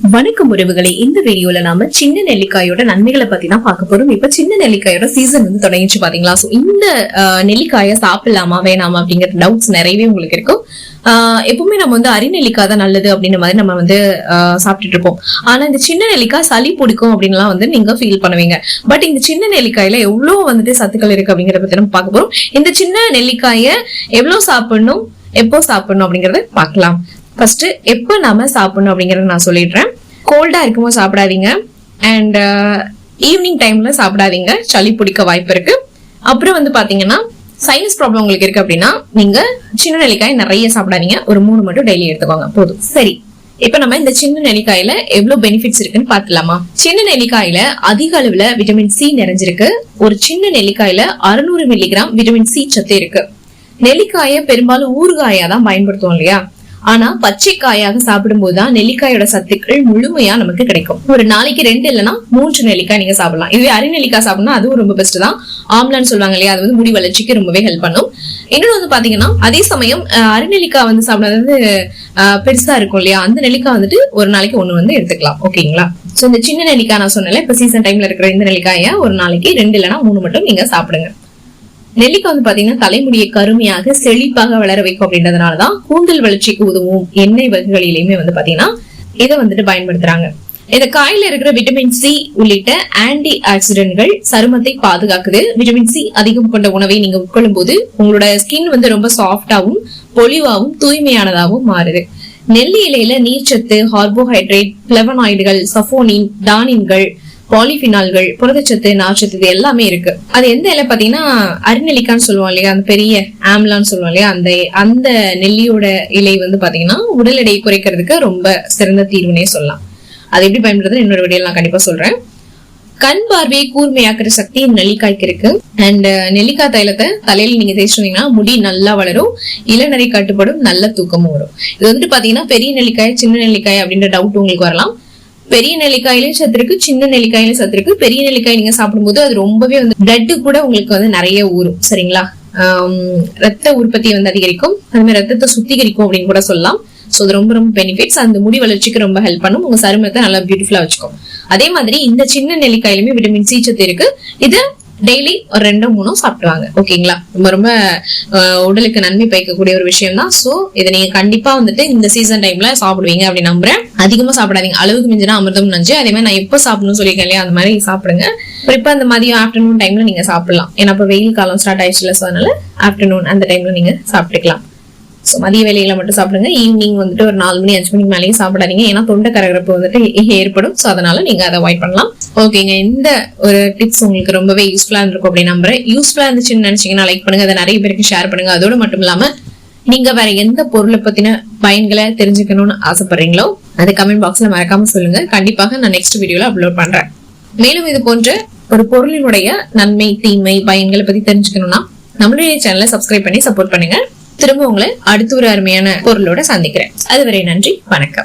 வணக்கம் உறவுகளை இந்த வீடியோல நாம சின்ன நெல்லிக்காயோட நன்மைகளை பத்தி தான் பார்க்க போறோம். இப்ப சின்ன நெல்லிக்காயோட சீசன் வந்து தொடங்கிச்சு பாத்தீங்களா? சோ இந்த நெல்லிக்காயை சாப்பிடலாமா வேணாமா அப்படிங்கிற டவுட்ஸ் நிறையவே உங்களுக்கு இருக்கும் ஆஹ், எப்பவுமே நம்ம வந்து அரிநெல்லிக்காய் தான் நல்லது அப்படின்ற மாதிரி நம்ம வந்து ஆஹ், சாப்பிட்டுட்டு இருப்போம். ஆனா இந்த சின்ன நெல்லிக்காய் சளி பிடிக்கும் அப்படின்லாம் வந்து நீங்க ஃபீல் பண்ணுவீங்க. பட் இந்த சின்ன நெல்லிக்காயில எவ்வளவு வந்துட்டு சத்துக்கள் இருக்கு அப்படிங்கறத பத்தி நம்ம பார்க்க போறோம். இந்த சின்ன நெல்லிக்காயை எவ்வளவு சாப்பிடணும் எப்போ சாப்பிடணும் அப்படிங்கறத பார்க்கலாம். ஃபர்ஸ்ட் எப்போ நாம சாப்பிடணும் அப்படிங்கறத நான் சொல்லிடுறேன். கோல்டா இருக்கும்போது சாப்பிடாதீங்க. அண்ட் ஈவினிங் டைம்ல சாப்பிடாதீங்க. சளி பிடிக்க வாய்ப்பு இருக்கு. அப்புறம் வந்து பாத்தீங்கன்னா சைனஸ் ப்ராப்ளம் உங்களுக்கு இருக்கு அப்படின்னா நீங்க சின்ன நெல்லிக்காய் நிறைய சாப்பிடாதீங்க. ஒரு மூணு மட்டும் டெய்லி எடுத்துக்கோங்க. போதும். சரி. இப்ப நம்ம இந்த சின்ன நெல்லிக்காயில எவ்வளவு பெனிஃபிட்ஸ் இருக்குன்னு பாத்துலாமா சின்ன நெல்லிக்காயில அதிக அளவுல விட்டமின் சி நிறைஞ்சிருக்கு. ஒரு சின்ன நெல்லிக்காயில அறுநூறு மில்லிகிராம் விட்டமின் சி சத்து இருக்கு. நெல்லிக்காயை பெரும்பாலும் ஊறுகாயா தான் பயன்படுத்துவோம் இல்லையா? ஆனா பச்சை காயாக சாப்பிடும்போது தான் நெல்லிக்காயோட சத்துக்கள் முழுமையா நமக்கு கிடைக்கும். ஒரு நாளைக்கு ரெண்டு இல்லைன்னா மூன்று நெல்லிக்காய் நீங்க சாப்பிடலாம். இதுவே அரை நெல்லிக்காய் சாப்பிடணும் அதுவும் ரொம்ப பெஸ்ட் தான். ஆம்லான்னு சொல்லுவாங்க இல்லையா அது வந்து முடி வளர்ச்சிக்கு ரொம்பவே ஹெல்ப் பண்ணும். இன்னொன்று வந்து பாத்தீங்கன்னா அதே சமயம் அஹ், நெல்லிக்காய் வந்து சாப்பிடாதது பெருசா இருக்கும் இல்லையா அந்த நெல்லிக்காய் வந்துட்டு ஒரு நாளைக்கு ஒன்று வந்து எடுத்துக்கலாம். ஓகேங்களா? சோ இந்த சின்ன நெல்லிக்காய் நான் சொன்னேன்ல இப்ப சீசன் டைம்ல இருக்கிற இந்த நெல்லிக்காயை ஒரு நாளைக்கு ரெண்டு இல்லைன்னா மூணு மட்டும் நீங்க சாப்பிடுங்க. நெல்லிக்காய் வந்து பாத்தீங்கன்னா தலைமுடியை கருமையாக செழிப்பாக வளர வைக்கும் அப்படின்றதுனாலதான் கூந்தல் வளர்ச்சிக்கு உதவும் எண்ணெய் வகைகளிலுமே வந்து பாத்தீங்கன்னா இதை வந்துட்டு பயன்படுத்துறாங்க. இந்த காயில இருக்கிற விட்டமின் சி உள்ளிட்ட ஆன்டி ஆக்சிடென்ட்கள் சருமத்தை பாதுகாக்குது. விட்டமின் சி அதிகம் கொண்ட உணவை நீங்க உட்கொள்ளும் போது உங்களோட ஸ்கின் வந்து ரொம்ப சாஃப்டாவும் பொலிவாவும் தூய்மையானதாகவும் மாறுது. நெல்லி இலையில நீர்ச்சத்து கார்போஹைட்ரேட் பிளவனாய்டுகள் சஃபோனின் டானின்கள் பாலிபினால்கள் புரதச்சத்து நார்ச்சத்து இது எல்லாமே இருக்கு. அது எந்த இலை பாத்தீங்கன்னா அரிநெல்லிக்கான்னு சொல்லுவோம் இல்லையா? அந்த பெரிய ஆம்லான்னு சொல்லுவோம் இல்லையா? அந்த அந்த நெல்லியோட இலை வந்து பாத்தீங்கன்னா உடல் எடையை குறைக்கிறதுக்கு ரொம்ப சிறந்த தீர்வுனே சொல்லலாம். அது எப்படி பயன்படுறது இன்னொரு வீடியோ நான் கண்டிப்பா சொல்றேன். கண் பார்வையை கூர்மையாக்குற சக்தி நெல்லிக்காய்க்கு இருக்கு. அண்ட் நெல்லிக்காய் தைலத்தை தலையில நீங்க தேய்ச்சி முடி நல்லா வளரும். இளநரை கட்டுப்படும் நல்ல தூக்கமும் வரும். இது வந்துட்டு பாத்தீங்கன்னா பெரிய நெல்லிக்காய் சின்ன நெல்லிக்காய் அப்படின்ற டவுட் உங்களுக்கு வரலாம். பெரிய நெல்லிக்காயிலையும் சத்து இருக்கு சின்ன நெல்லிக்காயிலும் சத்து இருக்கு பெரிய நெல்லிக்காய் நீங்க சாப்பிடும்போது அது ரொம்பவே வந்து பிளட் கூட உங்களுக்கு வந்து நிறைய ஊறும் சரிங்களா? ரத்த உற்பத்தி வந்து அதிகரிக்கும். அது மாதிரி ரத்தத்தை சுத்திகரிக்கும் அப்படின்னு கூட சொல்லலாம். சோ அது ரொம்ப ரொம்ப பெனிஃபிட்ஸ் அந்த முடி வளர்ச்சிக்கு ரொம்ப ஹெல்ப் பண்ணும். உங்க சருமத்தை நல்லா பியூட்டிஃபுல்லா வச்சுக்கும். அதே மாதிரி இந்த சின்ன நெல்லிக்காயிலுமே விட்டமின் சி சத்து இருக்கு. இது டெய்லி ஒரு ரெண்டு மூணும் சாப்பிடுவாங்க. ஓகேங்களா? ரொம்ப ரொம்ப உடலுக்கு நன்மை பயக்கக்கூடிய ஒரு விஷயம் தான் ஸோ இதை நீங்க கண்டிப்பா வந்துட்டு இந்த சீசன் டைம்ல சாப்பிடுவீங்க அப்படின்னு நம்புறேன். அதிகமா சாப்பிடாதீங்க. அளவுக்கு மிஞ்சினா அமிர்தம் நஞ்சு. அதே மாதிரி நான் எப்போ சாப்பிடணும்னு சொல்லியிருக்கேன் இல்லையா? அந்த மாதிரி சாப்பிடுங்க. இப்போ அந்த மதியம் ஆஃப்டர்நூன் டைம்ல நீங்க சாப்பிடலாம். ஏன்னா இப்போ வெயில் காலம் ஸ்டார்ட் ஆயிடுச்சுல ஸோ அதனால ஆஃப்டர்நூன் அந்த டைம்ல நீங்க சாப்பிட்டுக்கலாம். ஸோ மதிய வேலையில மட்டும் சாப்பிடுங்க. ஈவினிங் வந்துட்டு ஒரு நாலு மணி அஞ்சு மணிக்கு மேலேயும் சாப்பிடாதீங்க. ஏன்னா தொண்டை கரகரப்பு வந்துட்டு ஏற்படும். ஸோ அதனால நீங்க அதை அவாய்ட் பண்ணலாம். ஓகேங்க இந்த ஒரு டிப்ஸ் உங்களுக்கு ரொம்பவே யூஸ்ஃபுல்லா இருக்கும் அப்படின்னு நம்புறேன். யூஸ்ஃபுல்லா இருந்துச்சுன்னு நினைச்சீங்கன்னா லைக் பண்ணுங்க. அதை நிறைய பேருக்கு ஷேர் பண்ணுங்க. அதோடு மட்டும் இல்லாம நீங்க வேற எந்த பொருளை பத்தின பயன்களை தெரிஞ்சுக்கணும்னு ஆசைப்படுறீங்களோ அதை கமெண்ட் பாக்ஸ்ல மறக்காம சொல்லுங்க. கண்டிப்பாக நான் நெக்ஸ்ட் வீடியோல அப்லோட் பண்றேன். மேலும் இது போன்ற ஒரு பொருளினுடைய நன்மை தீமை பயன்களை பத்தி தெரிஞ்சுக்கணும்னா நம்மளுடைய சேனலை சப்ஸ்கிரைப் பண்ணி சப்போர்ட் பண்ணுங்க. திரும்ப உங்களை அடுத்த ஒரு அருமையான பொருளோட சந்திக்கிறேன். அதுவரை நன்றி வணக்கம்.